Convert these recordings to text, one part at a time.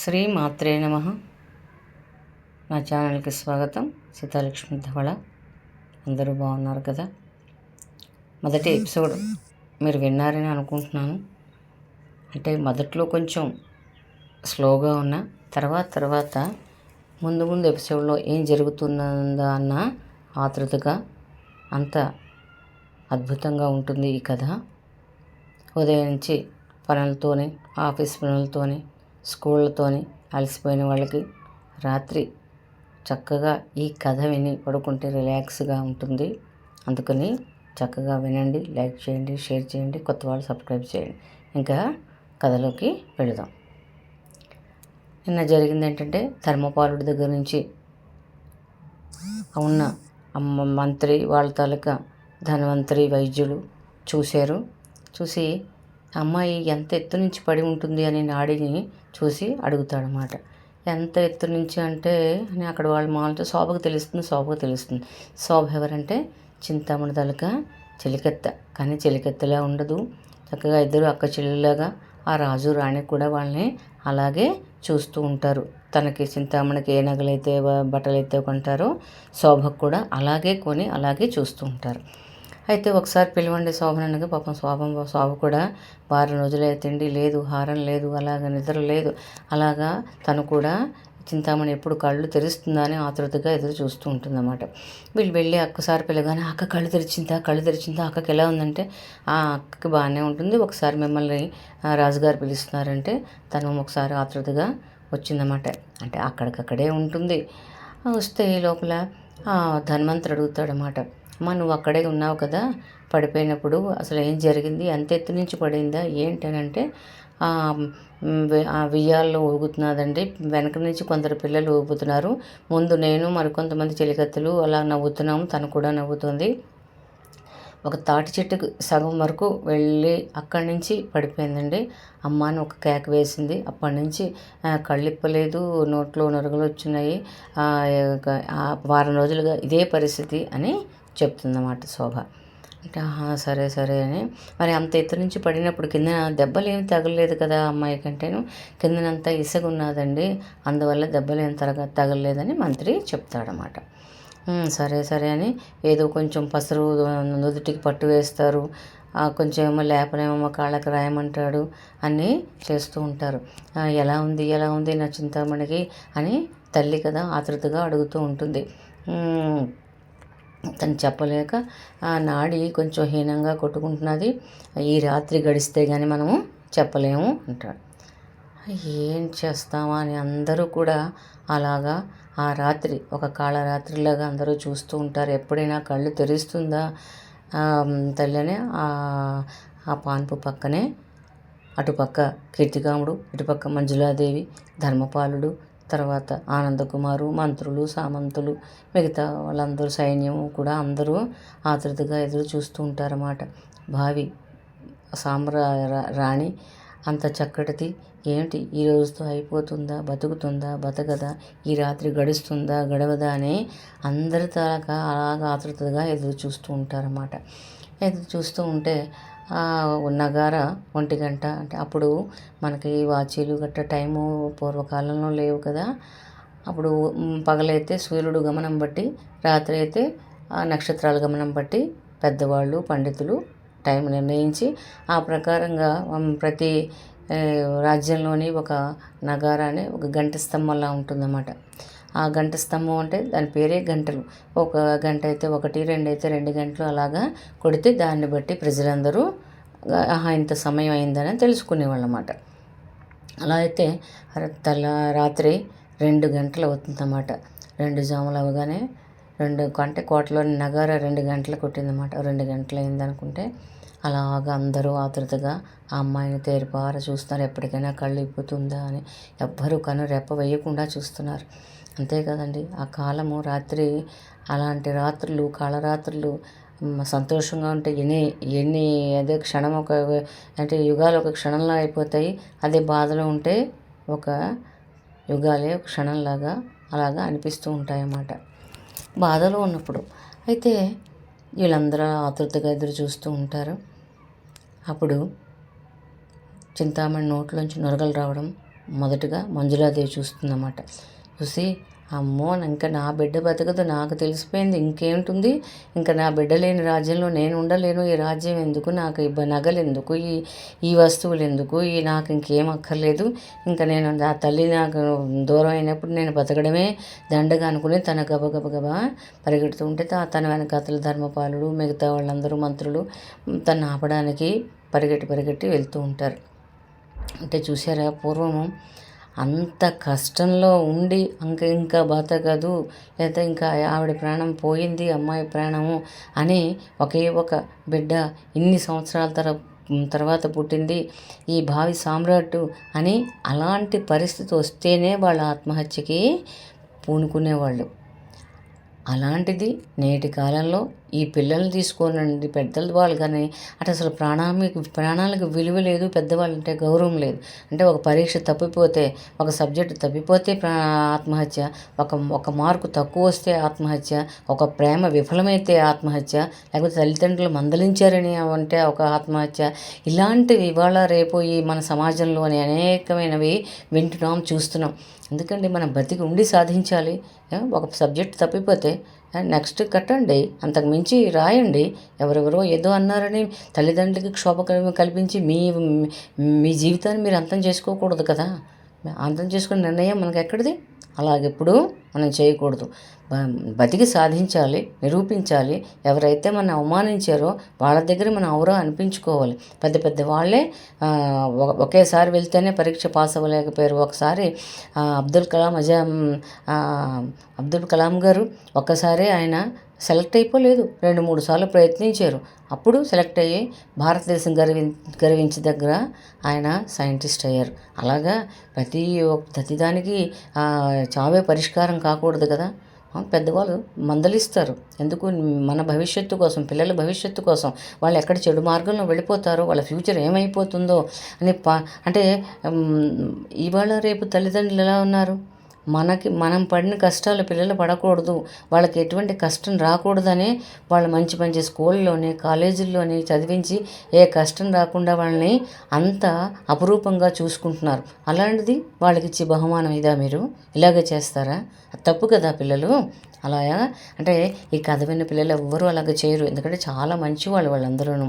శ్రీ మాత్రే నమ. నా ఛానల్కి స్వాగతం. సీతాలక్ష్మి ధవళ. అందరూ బాగున్నారు కదా? మొదటి ఎపిసోడ్ మీరు విన్నారని అనుకుంటున్నాను. అంటే మొదట్లో కొంచెం స్లోగా ఉన్న తర్వాత తర్వాత ముందు ముందు ఎపిసోడ్లో ఏం జరుగుతుందా అన్న ఆతృతగా అంత అద్భుతంగా ఉంటుంది ఈ కథ. ఉదయం నుంచి పనులతోని ఆఫీస్ పనులతోని స్కూళ్ళతోని అలసిపోయిన వాళ్ళకి రాత్రి చక్కగా ఈ కథ విని పడుకుంటే రిలాక్స్గా ఉంటుంది. అందుకని చక్కగా వినండి లైక్ చేయండి షేర్ చేయండి కొత్త వాళ్ళు సబ్స్క్రైబ్ చేయండి. ఇంకా కథలోకి వెళదాం. నిన్న జరిగింది ఏంటంటే ధర్మపాలుడి దగ్గర నుంచి ఉన్న అమ్మ మంత్రి వాళ్ళ తాలూకా ధనవంతరి వైద్యులు చూశారు. చూసి అమ్మాయి ఎంత ఎత్తు నుంచి పడి ఉంటుంది అనే నాడిని చూసి అడుగుతాడనమాట ఎంత ఎత్తు నుంచి అంటే అని అక్కడ వాళ్ళు మామూలుగా శోభకు తెలుస్తుంది శోభకు తెలుస్తుంది. శోభ ఎవరంటే చింతామణి తలక చెలికెత్త. కానీ చెలికెత్తలా ఉండదు. చక్కగా ఇద్దరు అక్క చెల్లెలాగా ఆ రాజు రాణి కూడా వాళ్ళని అలాగే చూస్తూ ఉంటారు. తనకి చింతామణికి ఏ నగలైతే బట్టలు అయితే కొంటారో శోభకు కూడా అలాగే కొని అలాగే చూస్తూ ఉంటారు. అయితే ఒకసారి పిలవండి శోభనగా పాపం శోభం శోభ కూడా వారం రోజులే తిండి లేదు హారం లేదు అలాగ నిద్ర లేదు. అలాగా తను కూడా చింతామణి ఎప్పుడు కళ్ళు తెరుస్తుందా అని ఆతృతగా ఎదురు చూస్తూ ఉంటుందన్నమాట. వీళ్ళు వెళ్ళి అక్కసారి పిల్లగానే అక్క కళ్ళు తెరిచిందా? కళ్ళు తెరిచిందా? అక్కకి ఎలా ఉందంటే? ఆ అక్కకి బాగానే ఉంటుంది. ఒకసారి మిమ్మల్ని రాజుగారు పిలుస్తున్నారంటే తను ఒకసారి ఆతృతగా వచ్చిందన్నమాట. అంటే అక్కడికక్కడే ఉంటుంది. వస్తే లోపల ధన్వంతుడు అడుగుతాడనమాట అమ్మ నువ్వు అక్కడే ఉన్నావు కదా పడిపోయినప్పుడు అసలు ఏం జరిగింది? ఎంత ఎత్తు నుంచి పడిందా? ఏంటనంటే ఆ వియ్యాల్లో ఊగుతున్నదండి. వెనక నుంచి కొందరు పిల్లలు ఊగుతున్నారు. ముందు నేను మరికొంతమంది చెలికత్తెలు అలా నవ్వుతున్నాము. తను కూడా నవ్వుతుంది. ఒక తాటి చెట్టుకు సగం వరకు వెళ్ళి అక్కడి నుంచి పడిపోయిందండి. అమ్మ అని ఒక కేక వేసింది. అప్పటి నుంచి కళ్ళిప్పలేదు నోట్లో నరుగులు వచ్చినాయి. వారం రోజులుగా ఇదే పరిస్థితి అని చెప్తుందన్నమాట శోభ. అంటే సరే సరే అని. మరి అంత ఎత్తు నుంచి పడినప్పుడు కింద దెబ్బలేమి తగలలేదు కదా అమ్మాయి కంటేను. కిందనంతా ఇసుక ఉన్నదండి అందువల్ల దెబ్బలు ఏం తరగ తగలలేదని మంత్రి చెప్తాడనమాట సరే సరే అని ఏదో కొంచెం పసరు నుదుటికి పట్టు వేస్తారు. కొంచెం ఏమో లేపనేమో కాళ్ళకి రాయమంటాడు అన్నీ చేస్తూ ఉంటారు. ఎలా ఉంది ఎలా ఉంది నా చింతామణికి అని తల్లి కదా ఆతృతగా అడుగుతూ ఉంటుంది. తను చెప్పలేక ఆ నాడి కొంచెం హీనంగా కొట్టుకుంటున్నది. ఈ రాత్రి గడిస్తే కానీ మనము చెప్పలేము అంటాడు. ఏం చేస్తామా అని అందరూ కూడా అలాగా ఆ రాత్రి ఒక కాళరాత్రిలాగా అందరూ చూస్తూ ఉంటారు. ఎప్పుడైనా కళ్ళు తెరుస్తుందా? తల్లినే ఆ పాన్పు పక్కనే అటుపక్క కీర్తికాముడు ఇటుపక్క మంజులాదేవి ధర్మపాలుడు తర్వాత ఆనందకుమారు మంత్రులు సామంతులు మిగతా వాళ్ళందరూ సైన్యం కూడా అందరూ ఆతృతగా ఎదురు చూస్తూ ఉంటారన్నమాట. భావి సామ్రా రాణి అంత చక్కటిది. ఏమిటి ఈ రోజుతో అయిపోతుందా? బతుకుతుందా? బతకదా? ఈ రాత్రి గడుస్తుందా? గడవదా? అని అందరి తలక అలాగా ఆతృతగా ఎదురు చూస్తూ ఉంటారన్నమాట. ఎదురు చూస్తూ ఉంటే నగార ఒంటి గంట అంటే అప్పుడు మనకి వాచీలు గట్ట టైము పూర్వకాలంలో లేవు కదా. అప్పుడు పగలైతే సూర్యుడు గమనం బట్టి రాత్రి అయితే నక్షత్రాల గమనం బట్టి పెద్దవాళ్ళు పండితులు టైం నిర్ణయించి ఆ ప్రకారంగా ప్రతి రాజ్యంలోని ఒక నగారాన్ని ఒక గంట స్తంభంలా ఉంటుందన్నమాట. ఆ గంట స్తంభం అంటే దాని పేరే గంటలు. ఒక గంట అయితే ఒకటి రెండు అయితే రెండు గంటలు అలాగా కొడితే దాన్ని బట్టి ప్రజలందరూ ఆహా ఇంత సమయం అయిందని తెలుసుకునేవాళ్ళు అన్నమాట అలా అయితే తల రాత్రి రెండు గంటలు అవుతుందన్నమాట. రెండు జాములు అవగానే రెండు అంటే కోటలోని నగార రెండు గంటలు కొట్టిందన్నమాట. రెండు గంటలు అయిందనుకుంటే అలాగా అందరూ ఆతృతగా ఆ అమ్మాయిని తేరిపార చూస్తున్నారు. ఎప్పటికైనా కళ్ళు ఇప్పుతుందా అని ఎవ్వరూ కను రెప్ప వేయకుండా చూస్తున్నారు. అంతే కదండి. ఆ కాలము రాత్రి అలాంటి రాత్రులు కాళరాత్రులు సంతోషంగా ఉంటే ఎన్ని ఎన్ని అదే క్షణం ఒక అంటే యుగాలు ఒక క్షణంలా అయిపోతాయి. అదే బాధలో ఉంటే ఒక యుగాలే క్షణంలాగా అలాగా అనిపిస్తూ ఉంటాయన్నమాట. బాధలో ఉన్నప్పుడు. అయితే వీళ్ళందరూ ఆతృతగా ఎదురు చూస్తూ ఉంటారు. అప్పుడు చింతామణి నోట్లోంచి నొరగలు రావడం మొదటగా మంజులాదేవి చూస్తుందన్నమాట. చూసి అమ్మో ఇంకా నా బిడ్డ బతకదు నాకు తెలిసిపోయింది ఇంకేంటుంది? ఇంకా నా బిడ్డ లేని రాజ్యంలో నేను ఉండలేను ఈ రాజ్యం ఎందుకు నాకు ఈ నగలు ఎందుకు ఈ ఈ వస్తువులు ఎందుకు ఈ నాకు ఇంకేం అక్కర్లేదు. ఇంకా నేను ఆ తల్లి నాకు దూరం అయినప్పుడు నేను బతకడమే దండగా అనుకుని తన గబగబగబా పరిగెడుతూ ఉంటే తన వెనకాతల ధర్మపాలుడు మిగతా వాళ్ళందరూ మంత్రులు తను ఆపడానికి పరిగెట్టి పరిగెట్టి వెళ్తూ ఉంటారు. అంటే చూసారా పూర్వము అంత కష్టంలో ఉండి ఇంకా ఇంకా బతకదు లేదా ఇంకా ఆవిడ ప్రాణం పోయింది అమ్మాయి ప్రాణము అని ఒకే ఒక బిడ్డ ఇన్ని సంవత్సరాల తర తర్వాత పుట్టింది. ఈ భావి సామ్రాట్ అని అలాంటి పరిస్థితి వస్తేనే వాళ్ళ ఆత్మహత్యకి పూనుకునేవాళ్ళు. అలాంటిది నేటి కాలంలో ఈ పిల్లల్ని తీసుకోనండి పెద్దల వాళ్ళు కానీ. అంటే అసలు ప్రాణానికి ప్రాణాలకు విలువ లేదు పెద్దవాళ్ళు అంటే గౌరవం లేదు. అంటే ఒక పరీక్ష తప్పిపోతే ఒక సబ్జెక్ట్ తప్పిపోతే ఆత్మహత్య ఒక ఒక మార్కు తక్కువ వస్తే ఆత్మహత్య ఒక ప్రేమ విఫలమైతే ఆత్మహత్య లేకపోతే తల్లిదండ్రులు మందలించారని అంటే ఒక ఆత్మహత్య. ఇలాంటివి ఇవాళ రేపు ఈ మన సమాజంలోని అనేకమైనవి వింటున్నాం చూస్తున్నాం. ఎందుకంటే మనం బతికి ఉండి సాధించాలి. ఒక సబ్జెక్ట్ తప్పిపోతే నెక్స్ట్ కట్టండి. అంతకు మించి రాయండి. ఎవరెవరో ఏదో అన్నారని తల్లిదండ్రులకి క్షోభ కల్పించి మీ మీ జీవితాన్ని మీరు అంతం చేసుకోకూడదు కదా. అంతం చేసుకునే నిర్ణయం మనకు ఎక్కడిది అలాగెప్పుడు? మనం చేయకూడదు. బతికి సాధించాలి నిరూపించాలి. ఎవరైతే మనం అవమానించారో వాళ్ళ దగ్గర మనం అవరో అనిపించుకోవాలి. పెద్ద పెద్ద వాళ్ళే ఒకేసారి వెళ్తేనే పరీక్ష పాస్ అవ్వలేకపోయారు. ఒకసారి అబ్దుల్ కలాం అజా అబ్దుల్ కలాం గారు ఒక్కసారి ఆయన సెలెక్ట్ అయిపోలేదు. రెండు మూడు సార్లు ప్రయత్నించారు. అప్పుడు సెలెక్ట్ అయ్యి భారతదేశం గర్వి దగ్గర ఆయన సైంటిస్ట్ అయ్యారు. అలాగా ప్రతి ప్రతిదానికి చావే పరిష్కారం కాకూడదు కదా? పెద్దవాళ్ళు మందలిస్తారు. ఎందుకు? మన భవిష్యత్తు కోసం పిల్లల భవిష్యత్తు కోసం. వాళ్ళు ఎక్కడ చెడు మార్గంలో వెళ్ళిపోతారో వాళ్ళ ఫ్యూచర్ ఏమైపోతుందో అని పా అంటే ఇవాళ రేపు తల్లిదండ్రులు ఎలా ఉన్నారు? మనకి మనం పడిన కష్టాలు పిల్లలు పడకూడదు. వాళ్ళకి ఎటువంటి కష్టం రాకూడదనే వాళ్ళు మంచి మంచి స్కూల్లోనే కాలేజీల్లోనే చదివించి ఏ కష్టం రాకుండా వాళ్ళని అంత అపురూపంగా చూసుకుంటున్నారు. అలాంటిది వాళ్ళకి ఇచ్చే బహుమానం ఇదా మీరు? ఇలాగే చేస్తారా? తప్పు కదా పిల్లలు? అలాగా? అంటే ఈ కథ విన్న పిల్లలు ఎవ్వరూ అలాగే చేయరు. ఎందుకంటే చాలా మంచి వాళ్ళు వాళ్ళందరూ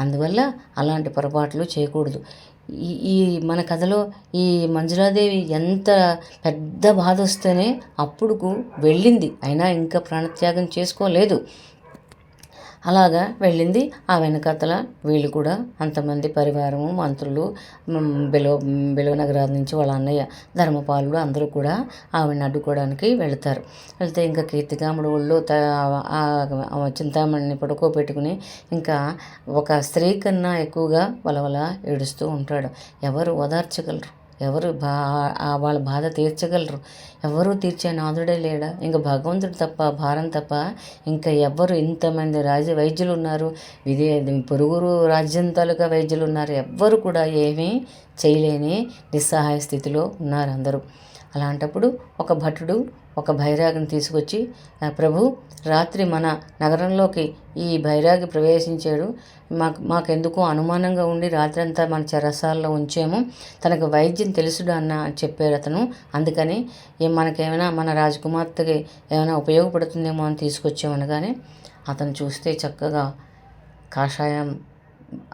అందువల్ల అలాంటి పొరపాట్లు చేయకూడదు. ఈ ఈ మన కథలో ఈ మంజులాదేవి ఎంత పెద్ద బాధ వస్తేనే అప్పుడుకు వెళ్ళింది. అయినా ఇంకా ప్రాణత్యాగం చేసుకోలేదు. అలాగా వెళ్ళింది. ఆ వెనకాతల వీళ్ళు కూడా అంతమంది పరివారము మంత్రులు బిలో బిలో నగరాల నుంచి వాళ్ళ అన్నయ్య ధర్మపాలుడు అందరూ కూడా ఆవిడని అడ్డుకోవడానికి వెళతారు. వెళ్తే ఇంకా కీర్తికాముడు ఒళ్ళు త చింతామణిని పడుకోబెట్టుకుని ఇంకా ఒక స్త్రీ కన్నా ఎక్కువగా వలవల ఏడుస్తూ ఉంటాడు. ఎవరు ఓదార్చగలరు? ఎవరు బా వాళ్ళ బాధ తీర్చగలరు. ఎవరు తీర్చే నాథుడే లేడా? ఇంకా భగవంతుడు తప్ప భారం తప్ప ఇంకా ఎవ్వరు ఇంతమంది రాజ వైద్యులు ఉన్నారు ఇదే పొరుగురు రాజ్యం తాలూకా వైద్యులు ఉన్నారు ఎవ్వరు కూడా ఏమీ చేయలేని నిస్సహాయ స్థితిలో ఉన్నారు అందరూ. అలాంటప్పుడు ఒక భటుడు ఒక బైరాగిని తీసుకొచ్చి ప్రభు రాత్రి మన నగరంలోకి ఈ బైరాగి ప్రవేశించాడు. మాకు మాకెందుకో అనుమానంగా ఉండి రాత్రి అంతా మన చెరసాల్లో ఉంచాము. తనకు వైద్యం తెలుసుడు అన్న చెప్పాడు అతను. అందుకని మనకేమైనా మన రాజకుమార్తెకి ఏమైనా ఉపయోగపడుతుందేమో అని తీసుకొచ్చామనగానే అతను చూస్తే చక్కగా కాషాయం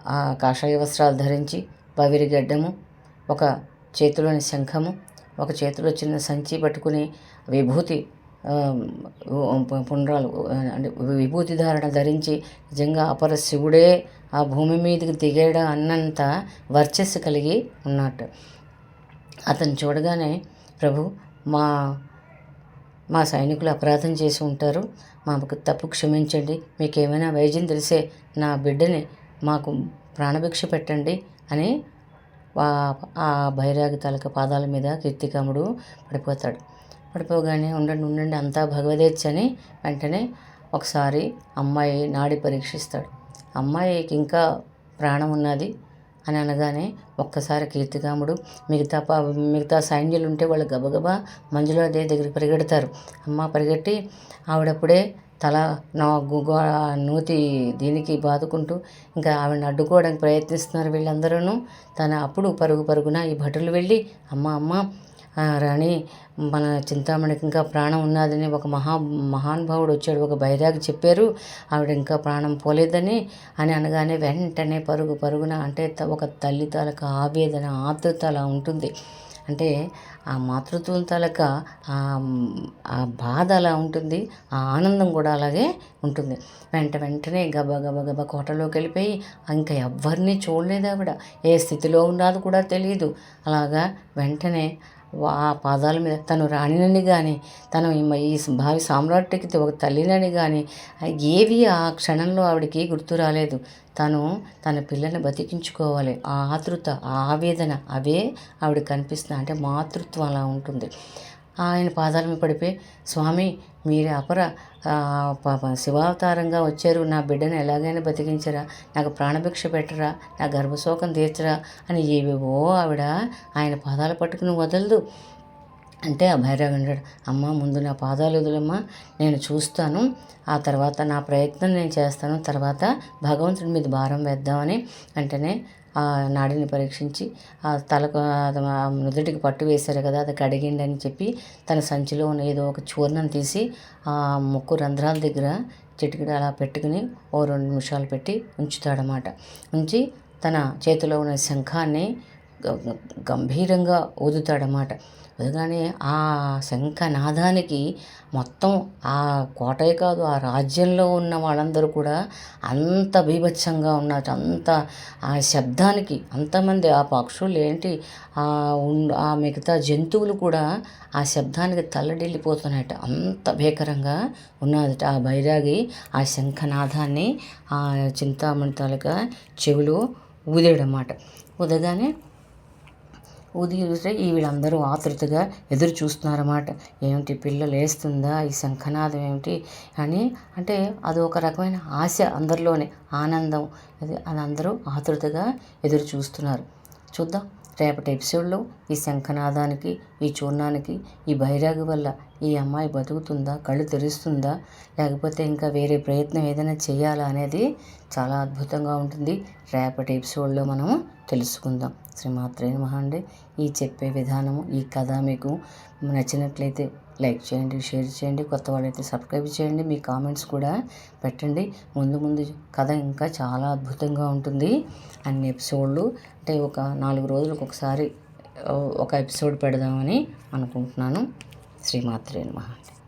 ఆ కాషాయ వస్త్రాలు ధరించి బవిరి గడ్డము ఒక చేతిలోని శంఖము ఒక చేతిలో చిన్న సంచి పట్టుకుని విభూతి పుండ్రాలు అంటే విభూతి ధారణ ధరించి నిజంగా అపర శివుడే ఆ భూమి మీదకి దిగాడు అన్నంత వర్చస్సు కలిగి ఉన్నట్టు అతను చూడగానే ప్రభు మా మా సైనికులు అపరాధం చేసి ఉంటారు. మాకు తప్పు క్షమించండి. మీకు ఏమైనా వైద్యం తెలిసే నా బిడ్డని మాకు ప్రాణభిక్ష పెట్టండి అని ఆ భైరాగి తాలూకా పాదాల మీద కీర్తికాముడు పడిపోతాడు. పడిపోగానే ఉండండి ఉండండి అంతా భగవదేచ్ఛ అని వెంటనే ఒకసారి అమ్మాయి నాడి పరీక్షిస్తాడు. అమ్మాయికి ఇంకా ప్రాణం ఉన్నది అని అనగానే ఒక్కసారి కీర్తికాముడు మిగతా పా మిగతా సైన్యులు ఉంటే వాళ్ళు గబగబా మంజులాదేవి దగ్గరికి పరిగెడతారు. అమ్మ పరిగెట్టి ఆవిడప్పుడే తల నా గుగ నూతి దీనికి బాదుకుంటూ ఇంకా ఆవిడని అడ్డుకోవడానికి ప్రయత్నిస్తున్నారు వీళ్ళందరూ తన అప్పుడు పరుగు పరుగున ఈ భటులు వెళ్ళి అమ్మ అమ్మ రాణి మన చింతామణికి ఇంకా ప్రాణం ఉన్నదని ఒక మహా మహానుభావుడు వచ్చాడు ఒక బైరాగి చెప్పారు. ఆవిడ ఇంకా ప్రాణం పోలేదని అని అనగానే వెంటనే పరుగు పరుగున అంటే ఒక తల్లి తాలూకా ఆవేదన ఆతృత అలా ఉంటుంది. అంటే ఆ మాతృత్వం తాలూక ఆ బాధ అలా ఉంటుంది ఆ ఆనందం కూడా అలాగే ఉంటుంది. వెంట వెంటనే గబ గబ గబ కోటలోకి వెళ్ళిపోయి ఇంకా ఎవ్వరిని చూడలేదు ఆవిడ. ఏ స్థితిలో ఉన్నది కూడా తెలియదు అలాగా వెంటనే ఆ పాదాల మీద తను రాణినని కానీ తను ఈ మ- ఈ భావి సామ్రాట్కి ఒక తల్లినని కానీ ఏవి ఆ క్షణంలో ఆవిడకి గుర్తు రాలేదు. తను తన పిల్లని బతికించుకోవాలి. ఆ ఆతృత ఆ ఆవేదన అవే ఆవిడ కనిపిస్తుంది అంటే మాతృత్వం అలా ఉంటుంది. ఆయన పాదాల మీద పడిపోయి స్వామి మీరు అపర పాప శివావతారంగా వచ్చారు. నా బిడ్డను ఎలాగైనా బతికించరా. నాకు ప్రాణభిక్ష పెట్టరా. నా గర్భశోకం తీర్చరా అని ఏవేవో ఆవిడ ఆయన పాదాలు పట్టుకుని వదలదు. అంటే ఆ భైరవ్ అమ్మ ముందు నా పాదాలు వదులమ్మా. నేను చూస్తాను. ఆ తర్వాత నా ప్రయత్నం నేను చేస్తాను. తర్వాత భగవంతుడి మీద భారం వేద్దామని వెంటనే ఆ నాడిని పరీక్షించి ఆ తలకు నుదుటికి పట్టు వేశారు కదా అది కడిగిండి అని చెప్పి తన సంచిలో ఉన్న ఏదో ఒక చూర్ణం తీసి ఆ ముక్కు రంధ్రాల దగ్గర చిటికడ అలా పెట్టుకుని ఓ రెండు నిమిషాలు పెట్టి ఉంచుతాడనమాట ఉంచి తన చేతిలో ఉన్న శంఖాన్ని గంభీరంగా ఊదుతాడనమాట ఊదగానే ఆ శంఖనాదానికి మొత్తం ఆ కోటయే కాదు ఆ రాజ్యంలో ఉన్న వాళ్ళందరూ కూడా అంత బీభత్సంగా ఉన్నారు. అంత ఆ శబ్దానికి అంతమంది ఆ పక్షులు ఏంటి ఆ ఆ మిగతా జంతువులు కూడా ఆ శబ్దానికి తల్లడిల్లిపోతున్నాయట. అంత భీకరంగా ఉన్నదట ఆ బైరాగి ఆ శంఖనాదాన్ని ఆ చింతామణి తాలూకా చెవిలో ఊదాడనమాట ఊదగానే ఉదయం చూస్తే ఈ వీళ్ళందరూ ఆతృతగా ఎదురు చూస్తున్నారన్నమాట. ఏమిటి పిల్ల లేస్తుందా? ఈ శంఖనాదం ఏమిటి? అని అంటే అది ఒక రకమైన ఆశ అందరిలోనే ఆనందం. అది అది అందరూ ఆతృతగా ఎదురు చూస్తున్నారు. చూద్దాం. రేపటి ఎపిసోడ్లో ఈ శంఖనాదానికి ఈ చూర్ణానికి ఈ బైరాగి వల్ల ఈ అమ్మాయి బతుకుతుందా కళ్ళు తెరుస్తుందా లేకపోతే ఇంకా వేరే ప్రయత్నం ఏదైనా చేయాలా అనేది చాలా అద్భుతంగా ఉంటుంది. రేపటి ఎపిసోడ్లో మనము తెలుసుకుందాం. శ్రీమాత్రే మహా అండి. ఈ చెప్పే విధానము ఈ కథ మీకు నచ్చినట్లయితే లైక్ చేయండి షేర్ చేయండి కొత్త వాళ్ళైతే సబ్స్క్రైబ్ చేయండి మీ కామెంట్స్ కూడా పెట్టండి. ముందు ముందు కథ ఇంకా చాలా అద్భుతంగా ఉంటుంది. అన్ని ఎపిసోడ్లు అంటే ఒక నాలుగు రోజులకు ఒకసారి ఒక ఎపిసోడ్ పెడదామని అనుకుంటున్నాను. శ్రీమాత్రే నమః.